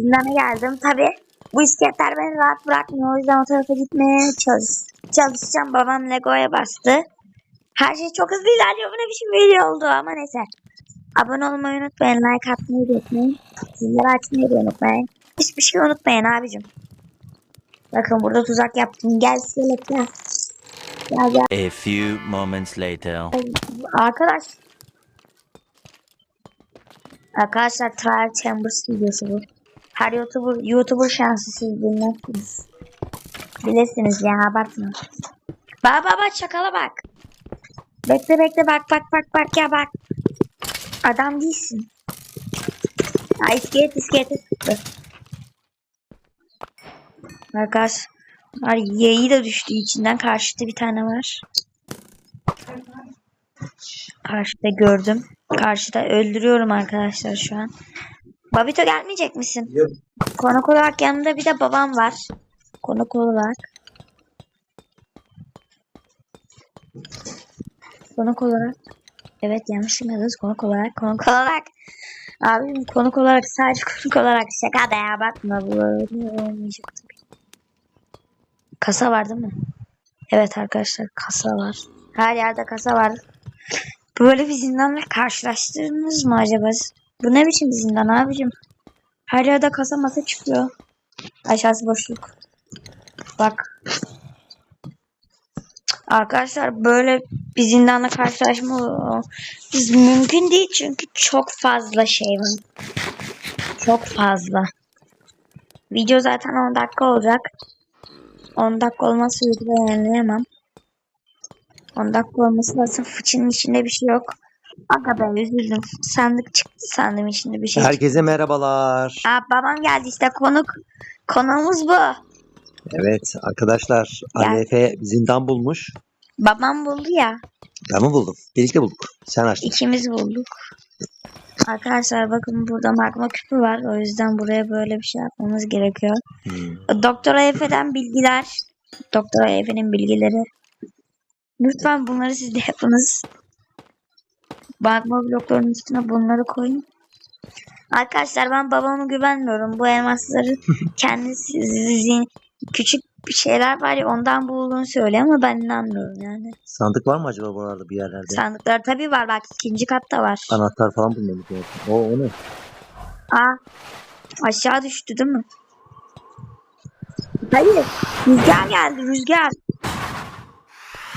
zindana geldim. Tabi bu iskeletler beni rahat bırakmıyor. O yüzden o tarafa gitmeye çalış çalışacağım. Babam Lego'ya bastı. Her şey çok hızlı ilerliyor. Bu ne biçim video oldu ama neyse. Abone olmayı unutmayın. Like atmayı da unutmayın. Zilleri açmayı da unutmayın. Hiçbir şey unutmayın abicim. Bakın burada tuzak yaptım. Gel iskelet gel. Gel gel. A few moments later. Arkadaş. Arkadaşlar Trial Chambers videosu bu. Her YouTuber, YouTuber şansı siz bilmezsiniz. Bilirsiniz ya abartma. Bak bak bak çakala bak. Bekle bekle bak bak bak bak ya bak. Adam değilsin. Ha iskelet iskelete sıktı. Arkadaşlar yeği de düştü içinden karşıda bir tane var. Karşıda gördüm. Karşıda öldürüyorum arkadaşlar şu an. Babito gelmeyecek misin? Yok. Konuk olarak yanında bir de babam var. Konuk olarak. Konuk olarak. Evet yanlışlıkla yazıyoruz. Konuk olarak. Konuk olarak. Abim konuk olarak sadece konuk olarak şaka da ya bakma bu olmayacak tabii. Kasa var değil mi? Evet arkadaşlar kasa var. Her yerde kasa var. Böyle bir zindanla karşılaştırdınız mı acaba? Bu ne biçim zindan abicim? Her yerde kasa masa çıkıyor. Aşağısı boşluk. Bak. Arkadaşlar böyle bir zindanla karşılaşma mümkün değil çünkü çok fazla şey var. Çok fazla. Video zaten 10 dakika olacak. 10 dakika olmazsa YouTube'a yayınlayamam. 10 dakika olması lazım. Fıçının içinde bir şey yok. Aga ben üzüldüm. Sandık çıktı sandım içinde bir şey. Herkese merhabalar. Aa, babam geldi işte konuk. Konuğumuz bu. Evet arkadaşlar Gel. ALF zindan bulmuş. Babam buldu ya. Ben mi buldum? Birlikte bulduk. Sen açtın. İkimiz bulduk. Arkadaşlar bakın burada magma küpü var. O yüzden buraya böyle bir şey yapmamız gerekiyor. Hmm. Doktor Efe'den bilgiler. Doktor Efe'nin bilgileri. Lütfen bunları siz de yapınız. Magma bloklarının üstüne bunları koyun. Arkadaşlar ben babama güvenmiyorum. Bu elmasları kendisi küçük bir şeyler var ya ondan bulduğunu söylüyor ama ben inanmıyorum yani. Sandık var mı acaba buralarda bir yerlerde? Sandıklar tabii var bak ikinci katta var. Anahtar falan bulmamız lazım. O, o ne? Aa aşağı düştü değil mi? Hayır rüzgar geldi rüzgar.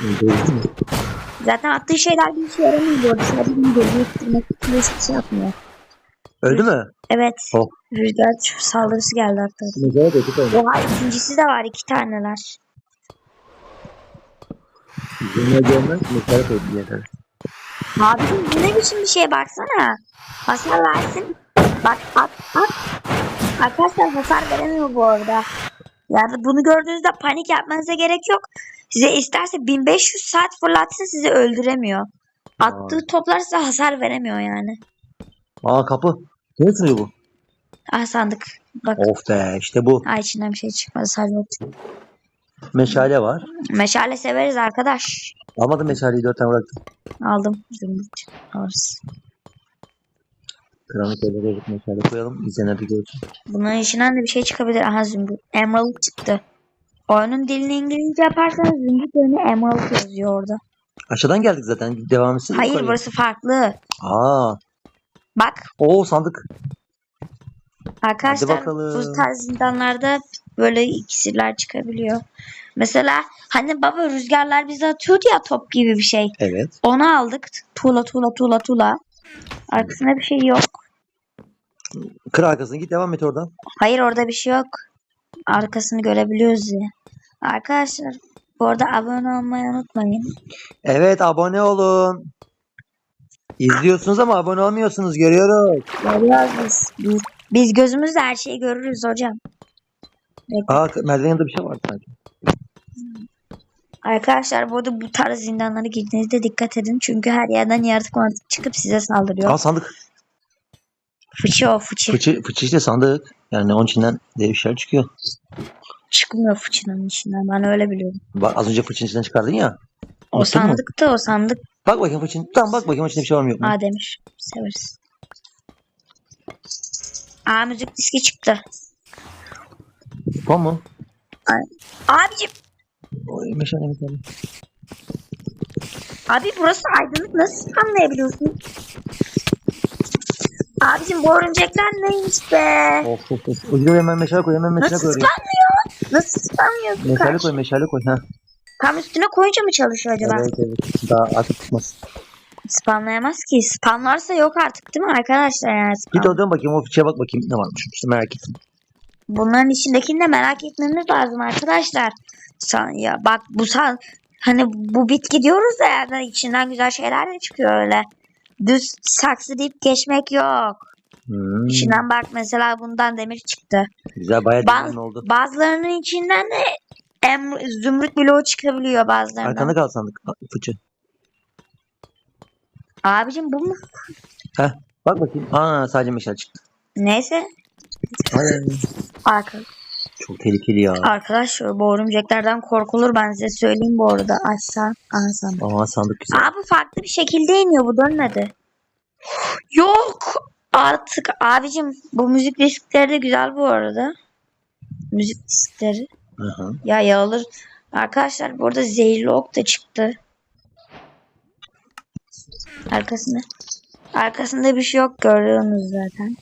Değil mi? Zaten attığı şeyler bir işe yaramıyor bu arada. Sadece bir geriye ittirmek için hiçbir şey yapmıyor. Öldü mü? Evet. Oh. Rüzgar saldırısı geldi hatta. Güzel de tutalım. Oha ikincisi de var iki taneler. Dünya görmez mi? Koydu bir yerlere. Abi bu ne biçim bir şey baksana. Hasar versin. Bak at at. Arkadaşlar hasar veremiyor bu arada. Yani bunu gördüğünüzde panik yapmanıza gerek yok. Size isterse 1500 saat fırlatsın sizi öldüremiyor. Attığı toplar size hasar veremiyor yani. Aa kapı. Ne ısınıyor bu? Ah sandık. Bak. Of be işte bu. Ay içinden bir şey çıkmadı sadece. Meşale var. Meşale severiz arkadaş. Almadım meşaleyi dört tane bıraktım. Aldım. Zümrüt. Alırız. Karanlık yazıp meşale koyalım. İzleyenler de görsün. Bunların içinden de bir şey çıkabilir. Aha zümrüt. Emerald çıktı. Oyunun dilini İngilizce yaparsanız zümrüt yerine Emerald yazıyor orada. Aşağıdan geldik zaten. Devam etsin. Hayır yukarıya. burası farklı. Aa. Bak Oo sandık. arkadaşlar bu tarz zindanlarda böyle iksirler çıkabiliyor. Mesela hani baba rüzgarlar bize atıyordu ya top gibi bir şey. Evet. Onu aldık. Tuğla tuğla tuğla tuğla. Arkasında bir şey yok. Kır arkasını git devam et oradan. Hayır orada bir şey yok. Arkasını görebiliyoruz ya. Arkadaşlar bu arada abone olmayı unutmayın. Evet abone olun. İzliyorsunuz ama abone olmuyorsunuz görüyoruz. Görüyoruz biz. Biz, biz gözümüzle her şeyi görürüz hocam. Bekle. Aa merdivenin yanında bir şey var sanki. Arkadaşlar bu arada bu tarz zindanlara girdiğinizde dikkat edin. Çünkü her yerden yaratık çıkıp size saldırıyor. Aa sandık. Fıçı o fıçı. Fıçı, fıçı işte sandık. Yani onun içinden dev bir şeyler çıkıyor. Çıkmıyor fıçının içinden. Ben öyle biliyorum. Bak az önce fıçının içinden çıkardın ya. O Unuttun mu? sandıktı o sandık. Bak bakayım fıçın. Tamam bak bakayım içinde bir şey var mı yok mu? A demiş. Severiz. Aa müzik diski çıktı. Spam mu? Abicim. Oy meşale meşale. Abi burası aydınlık. Nasıl anlayabiliyorsun? Abicim bu örümcekler neymiş be? Of of of. Ucuna hemen meşale koy hemen meşale Nasıl koy. oraya. spamlıyor? Nasıl spamlıyorsun? Meşale kardeşim? koy meşale koy. Ha. Tam üstüne koyunca mı çalışıyor acaba? Evet evet. Daha artık tutmaz. Spamlayamaz ki. Spamlarsa yok artık değil mi arkadaşlar yani spam. Git oradan bakayım o fıçıya bak bakayım ne varmış. İşte merak ettim. Bunların içindekini de merak etmemiz lazım arkadaşlar. San, ya bak bu san, hani bu bitki diyoruz da yani içinden güzel şeyler de çıkıyor öyle. Düz saksı deyip geçmek yok. Hmm. İçinden bak mesela bundan demir çıktı. Güzel bayağı Ba- düzenli oldu. bazılarının içinden de em, zümrüt bloğu çıkabiliyor bazılarından. Arkanda kal sandık fıçı. Abicim bu mu? Bak bakayım. Aa sadece meşale çıktı. Neyse. Ay, Arka, çok tehlikeli ya. arkadaşlar bu örümceklerden korkulur ben size söyleyeyim bu arada. Aşağı. Aha sandık. Aa sandık güzel. Abi farklı bir şekilde iniyor bu dönmedi. Yok artık abicim bu müzik diskleri de güzel bu arada. Müzik diskleri. Hı. Ya yağılır. Arkadaşlar burada zehirli ok da çıktı. Arkasında. Arkasında bir şey yok görüyorsunuz zaten.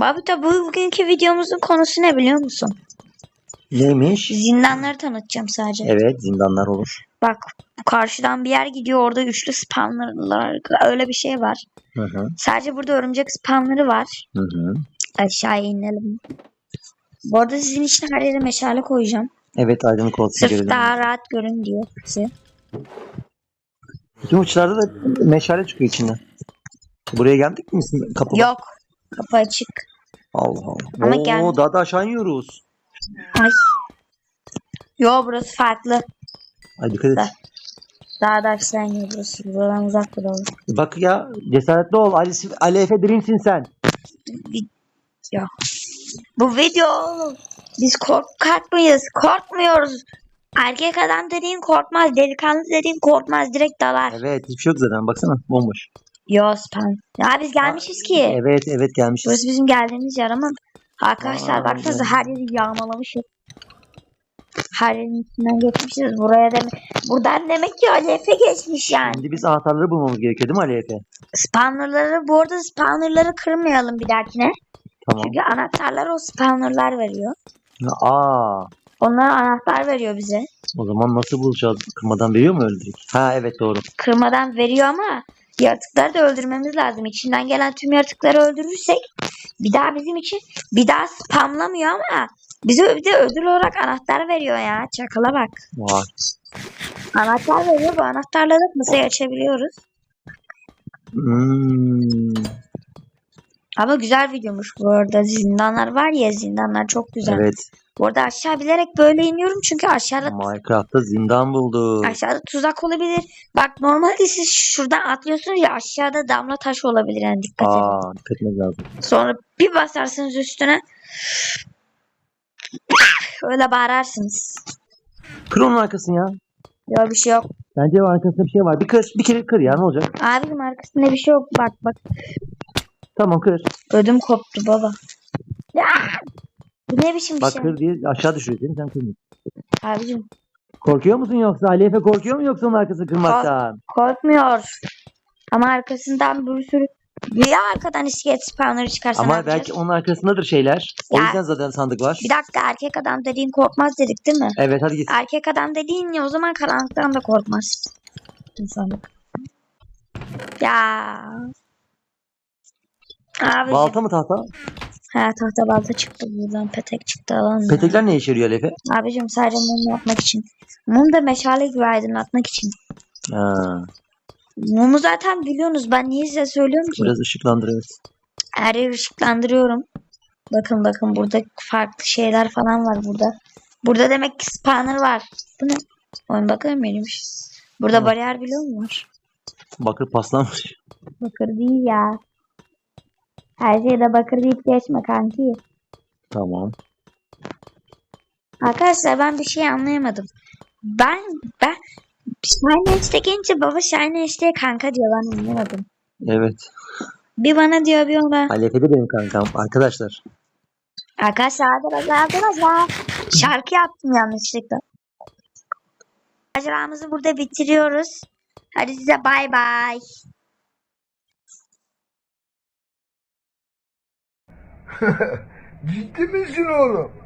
Babita bu bugünkü videomuzun konusu ne biliyor musun? Neymiş? Zindanları tanıtacağım sadece. Evet zindanlar olur. Bak karşıdan bir yer gidiyor orada üçlü spamlarlar öyle bir şey var. Hı hı. Sadece burada örümcek spamları var. Hı hı. Aşağıya inelim. Bu arada sizin için her yere meşale koyacağım. Evet aydınlık olsun Sırf görelim. daha rahat görün diye. size. Bütün uçlarda da meşale çıkıyor içinden. Buraya geldik mi kapı? Yok. Kapı açık. Allah Allah. Ama Oo, gel- daha da aşağı iniyoruz. Ay. Yo burası farklı. Ay dikkat et. Da. Daha da aşağı iniyor burası. Buradan uzak duralım. Bak ya cesaretli ol. Ali, Ali Efe Dream'sin sen. Video. Bu video oğlum. Biz korkak mıyız? Korkmuyoruz. Erkek adam dediğin korkmaz. Delikanlı dediğin korkmaz. Direkt dalar. Evet hiçbir şey yok zaten. Baksana bomboş. Yo spam. Ya biz gelmişiz ki. Evet evet gelmişiz. Burası bizim geldiğimiz yer ama arkadaşlar Aa, baksanıza her yeri yağmalamışız. Her yerin içinden geçmişiz. Buraya demek buradan demek ki Alef'e geçmiş yani. Şimdi biz anahtarları bulmamız gerekiyor değil mi Ali Efe? Spawnerları bu arada spawnerları kırmayalım bir dahakine. Tamam. Çünkü anahtarlar o spawnerlar veriyor. Aa, Onlar anahtar veriyor bize. o zaman nasıl bulacağız? Kırmadan veriyor mu öldürük? Ha evet doğru. Kırmadan veriyor ama yaratıkları da öldürmemiz lazım. İçinden gelen tüm yaratıkları öldürürsek bir daha bizim için bir daha spamlamıyor ama bize bir de ödül olarak anahtar veriyor ya. Çakala bak. Vay. Anahtar veriyor. Bu anahtarla da masayı açabiliyoruz. Hmm, Ama güzel videomuş bu arada. Zindanlar var ya zindanlar çok güzel. evet. Bu arada aşağı bilerek böyle iniyorum çünkü aşağıda Minecraft'ta zindan bulduk. aşağıda tuzak olabilir. Bak normalde siz şuradan atlıyorsunuz ya aşağıda damla taş olabilir yani dikkat edin. Aa, dikkat etmemiz lazım. Sonra bir basarsınız üstüne öyle bağırarsınız. Kır onun arkasını ya. Ya bir şey yok. Bence arkasında bir şey var. Bir kır, bir kere kır ya ne olacak? Abim arkasında bir şey yok. Bak bak. Tamam kır. Ödüm koptu baba. Ya! Bu ne biçim bir Bak şey? kır diye aşağı düşürüyor seni sen kırmıyorsun. Abicim Korkuyor musun yoksa? Ali Efe korkuyor mu yoksa onun arkasını kırmaktan? korkmuyor. Ama arkasından bir sürü ya arkadan iskelet spawner'ı çıkarsa ne Ama yapacağız? belki onun arkasındadır şeyler. O Ya- yüzden zaten sandık var. Bir dakika erkek adam dediğin korkmaz dedik değil mi? Evet hadi git. Erkek adam dediğin ya o zaman karanlıktan da korkmaz. İnsanlık. Ya. Abi. Balta mı tahta? Ha tahta balta çıktı buradan petek çıktı alan. Petekler ne işe yarıyor Ali Efe? Abicim sadece mum yapmak için. Mum da meşale gibi aydınlatmak için. Ha, Mumu zaten biliyorsunuz ben niye size söylüyorum ki? biraz ışıklandırıyoruz. Her yeri ışıklandırıyorum. Bakın bakın burada farklı şeyler falan var burada. Burada demek ki spawner var. Bu ne? Oyun bakır mıymış? Burada Evet. bariyer biliyor musun? Bakır paslanmış. Bakır değil ya. Her şeyde bakır deyip geçme kanki. Tamam. Arkadaşlar ben bir şey anlayamadım. Ben ben Hash'te gelince baba Hash'te kanka diyor ben anlamadım. Evet. Bir bana diyor bir ona. Halefede benim kankam. Arkadaşlar. Arkadaşlar arkadaşlar arkadaşlar. Şarkı yaptım yanlışlıkla. Maceramızı burada bitiriyoruz. Hadi size bay bay. Ciddi misin oğlum?